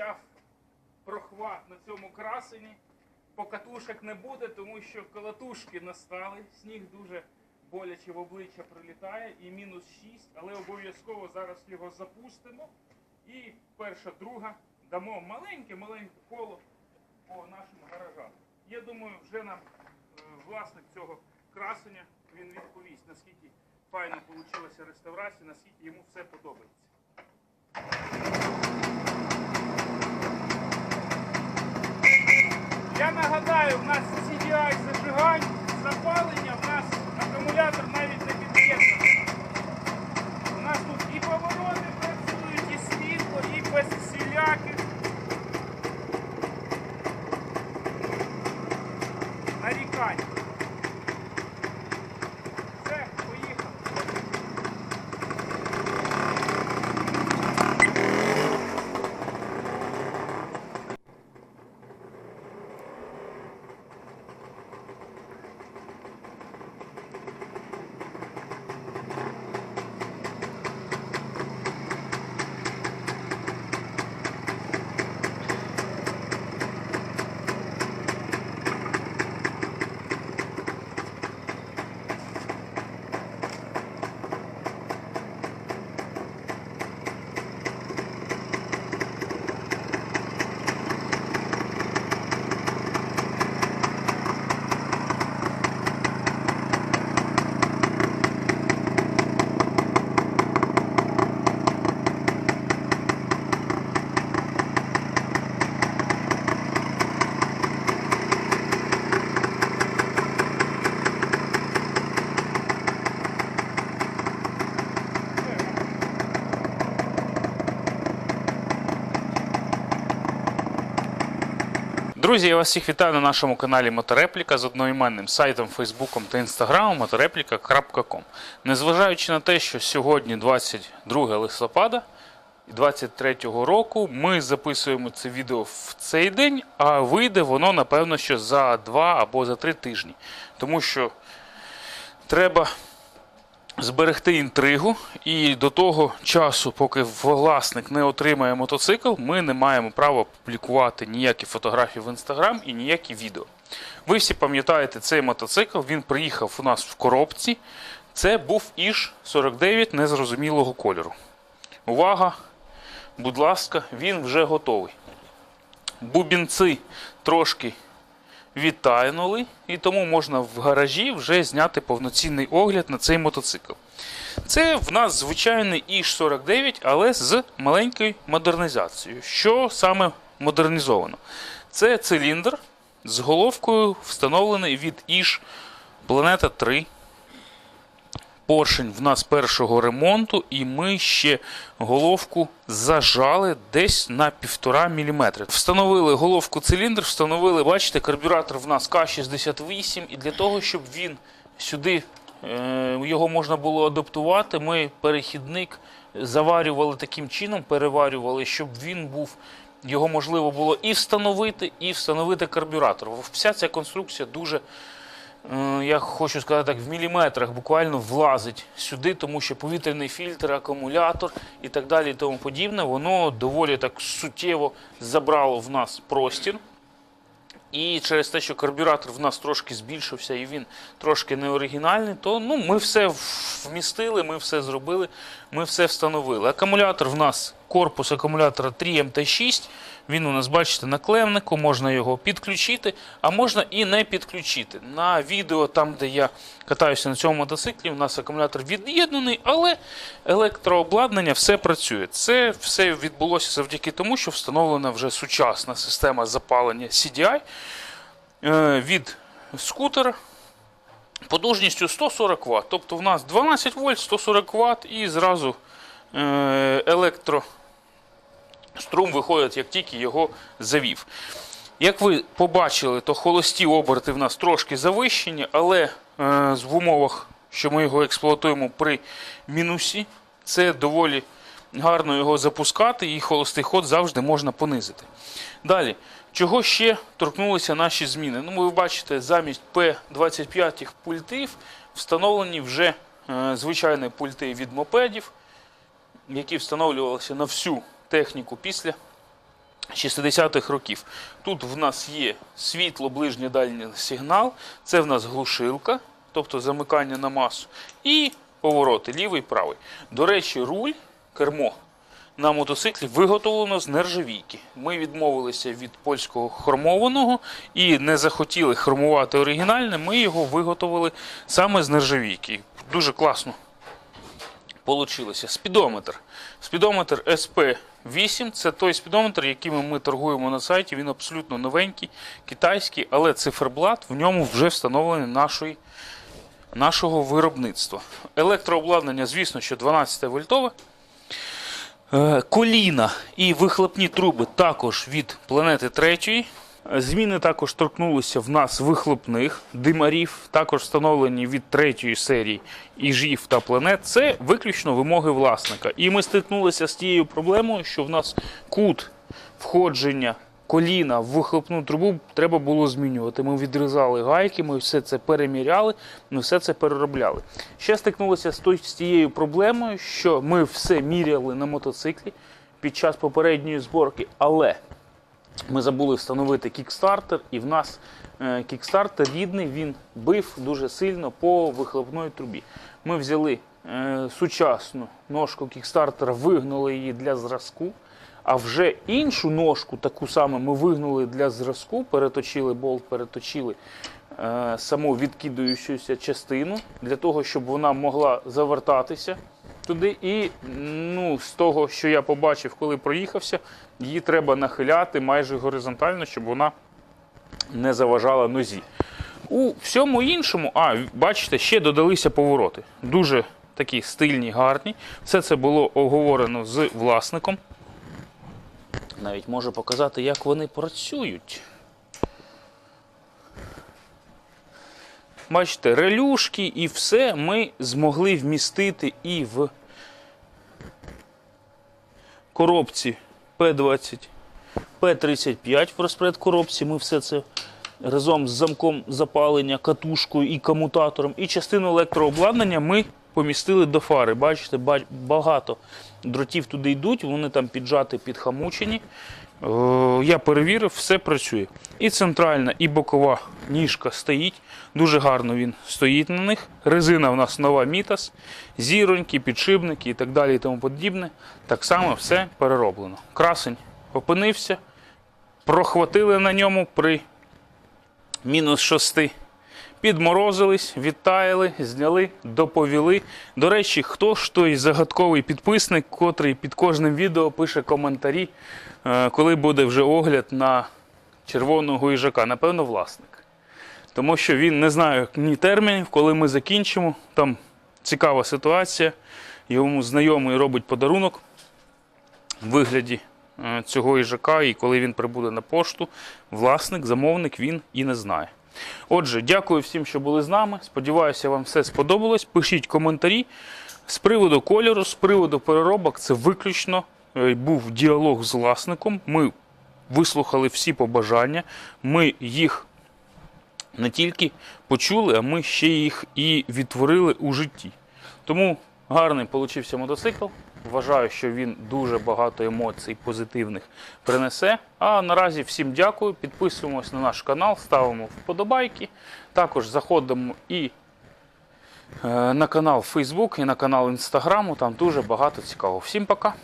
обіцяв прохват на цьому красені. Покатушок не буде, тому що колотушки настали. Сніг дуже боляче в обличчя прилітає і мінус 6, але обов'язково зараз його запустимо. І перша, друга дамо маленьке-маленьке коло по нашим гаражам. Я думаю, вже нам е, власник цього красення він відповість, наскільки файно вийшла реставрація, наскільки йому все подобається. Я нагадаю, в нас CDI зажигань, запалення, в нас акумулятор навіть не під'єднаний. У нас тут і повороти працюють, і світло, і без всіляких. Нарікань. Все, поїхали. Друзі, я вас всіх вітаю на нашому каналі Моторепліка з одноіменним сайтом, Фейсбуком та Інстаграмом motoreplika.com. Незважаючи на те, що сьогодні 22 листопада 2023 року, ми записуємо це відео в цей день, а вийде воно, напевно, що за 2 або за 3 тижні. Тому що треба зберегти інтригу, і до того часу, поки власник не отримає мотоцикл, ми не маємо права публікувати ніякі фотографії в інстаграм і ніякі відео. Ви всі пам'ятаєте цей мотоцикл, він приїхав у нас в коробці. Це був Іж 49 незрозумілого кольору. Увага! Будь ласка, він вже готовий. Бубінці трошки відтайнули, і тому можна в гаражі вже зняти повноцінний огляд на цей мотоцикл. Це в нас звичайний Іж-49, але з маленькою модернізацією. Що саме модернізовано? Це циліндр з головкою, встановлений від Іж Планета 3. Поршень в нас першого ремонту, і ми ще головку зажали десь на 1,5 мм. Встановили головку циліндр, встановили, бачите, карбюратор в нас К68, і для того, щоб він сюди е, його можна було адаптувати, ми перехідник заварювали таким чином, переварювали, щоб він був. Його можливо було і встановити, і встановити карбюратор. Вся ця конструкція дуже я хочу сказати так, в міліметрах буквально влазить сюди, тому що повітряний фільтр, акумулятор і так далі, і тому подібне, воно доволі так суттєво забрало в нас простір. І через те, що карбюратор в нас трошки збільшився і він трошки не оригінальний, то ну, ми все вмістили, ми все зробили, ми все встановили. Акумулятор в нас корпус акумулятора 3МТ6. Він у нас, бачите, на клемнику, можна його підключити, а можна і не підключити. На відео, там, де я катаюся на цьому мотоциклі, у нас акумулятор від'єднаний, але електрообладнання все працює. Це все відбулося завдяки тому, що встановлена вже сучасна система запалення CDI е, від скутера. Потужністю 140 Вт. Тобто в нас 12 вольт, 140 Вт і зразу е, електро струм виходить, як тільки його завів. Як ви побачили, то холості оберти в нас трошки завищені, але е, в умовах, що ми його експлуатуємо при мінусі, це доволі гарно його запускати, і холостий ход завжди можна понизити. Далі, чого ще торкнулися наші зміни? Ну, ви бачите, замість P25 пультів встановлені вже е, звичайні пульти від мопедів, які встановлювалися на всю техніку після 60-х років. Тут в нас є світло, ближній дальній сигнал, це в нас глушилка, тобто замикання на масу, і повороти лівий, правий. До речі, руль, кермо на мотоциклі виготовлено з нержавійки. Ми відмовилися від польського хромованого і не захотіли хромувати оригінальне. Ми його виготовили саме з нержавійки. Дуже класно получилося. Спідометр. Спідометр SP8 це той спідометр, яким ми торгуємо на сайті. Він абсолютно новенький, китайський, але циферблат в ньому вже встановлений нашої, нашого виробництва. Електрообладнання, звісно, що 12 вольтове. Е, Коліна і вихлопні труби також від планети третьої. Зміни також торкнулися в нас вихлопних димарів, також встановлені від третьої серії іжів та планет. Це виключно вимоги власника. І ми стикнулися з тією проблемою, що в нас кут входження коліна в вихлопну трубу треба було змінювати. Ми відрізали гайки, ми все це переміряли, ми все це переробляли. Ще стикнулися з тією проблемою, що ми все міряли на мотоциклі під час попередньої зборки, але ми забули встановити кікстартер, і в нас е, кікстартер рідний, він бив дуже сильно по вихлопної трубі. Ми взяли е, сучасну ножку кікстартера, вигнули її для зразку. А вже іншу ножку, таку саму, ми вигнули для зразку, переточили болт, переточили е, саму відкидуючуся частину для того, щоб вона могла завертатися туди. І ну, з того, що я побачив, коли проїхався, її треба нахиляти майже горизонтально, щоб вона не заважала нозі. У всьому іншому, а бачите, ще додалися повороти. Дуже такі стильні, гарні. Все це було оговорено з власником. Навіть можу показати, як вони працюють. Бачите, релюшки і все ми змогли вмістити і в коробці P20, P35 в розпред коробці. Ми все це разом з замком запалення, катушкою і комутатором. І частину електрообладнання ми помістили до фари. Бачите, багато дротів туди йдуть, вони там піджаті, підхамучені. Е, Я перевірив, все працює. І центральна, і бокова ніжка стоїть. Дуже гарно він стоїть на них. Резина в нас нова Мітас, зіроньки, підшипники і так далі і тому подібне. Так само все перероблено. Красень опинився, прохватили на ньому при мінус 6. Підморозились, відтаяли, зняли, доповіли. До речі, хто ж той загадковий підписник, котрий під кожним відео пише коментарі, е, коли буде вже огляд на червоного їжака? Напевно, власник. Тому що він не знає ні термінів, коли ми закінчимо. Там цікава ситуація. Йому знайомий робить подарунок в вигляді е, цього їжака, і коли він прибуде на пошту, власник, замовник він і не знає. Отже, дякую всім, що були з нами. Сподіваюся, вам все сподобалось. Пишіть коментарі. З приводу кольору, з приводу переробок, це виключно е, був діалог з власником. Ми вислухали всі побажання, ми їх не тільки почули, а ми ще їх і відтворили у житті. Тому гарний получився мотоцикл. Вважаю, що він дуже багато емоцій позитивних принесе. А наразі всім дякую. Підписуємось на наш канал, ставимо вподобайки. Також заходимо і е, на канал Facebook, і на канал Інстаграму. Там дуже багато цікавого. Всім пока!